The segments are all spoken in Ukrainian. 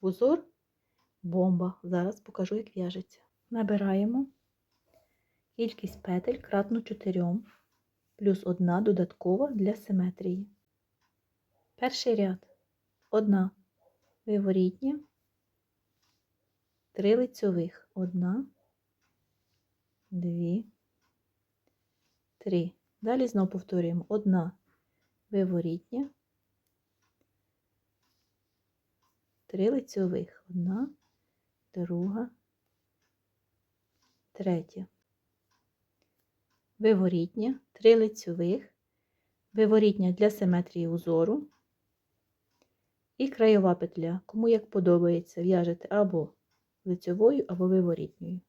Узор бомба. Зараз покажу, як в'яжеться. Набираємо кількість петель кратну 4, плюс одна додаткова для симетрії. Перший ряд. Одна виворітня, три лицьових. Одна, дві, три. Далі знову повторюємо. Одна виворітня, три лицьових. Одна, друга, третя. Виворітня, три лицьових, виворітня для симетрії узору і краєва петля. Кому як подобається, в'яжете або лицьовою, або виворітньою.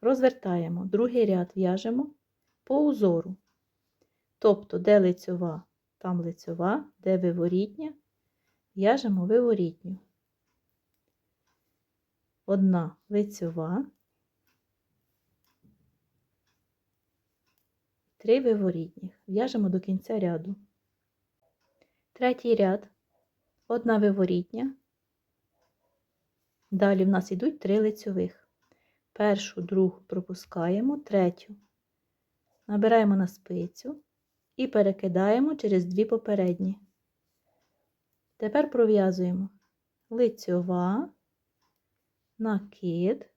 Розвертаємо другий ряд в'яжемо по узору. Тобто, де лицьова, там лицьова, де виворітня, в'яжемо виворітню. Одна лицьова, три виворітніх. В'яжемо до кінця ряду. Третій ряд, одна виворітня. Далі в нас йдуть три лицьових. Першу, другу пропускаємо, третю. Набираємо на спицю і перекидаємо через дві попередні. Тепер пров'язуємо лицьова, накид,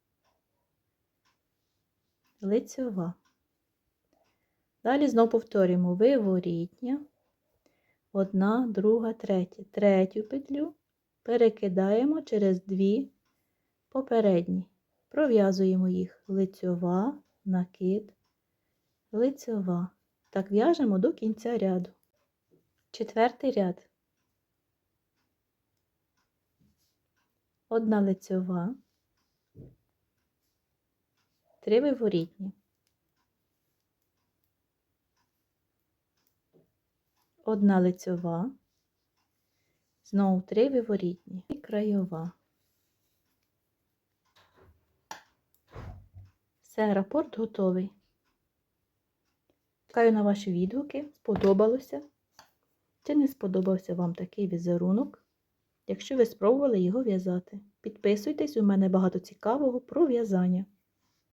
лицьова. Далі знову повторюємо виворітня, одна, друга, третя. Третю петлю перекидаємо через дві попередні. Пров'язуємо їх лицьова, накид, лицьова. Так в'яжемо до кінця ряду. Четвертий ряд. Одна лицьова, три виворітні. Одна лицьова, знову три виворітні і краєва. Все, рапорт готовий. Чекаю на ваші відгуки, сподобалося чи не сподобався вам такий візерунок. Якщо ви спробували його в'язати, підписуйтесь, у мене багато цікавого про в'язання.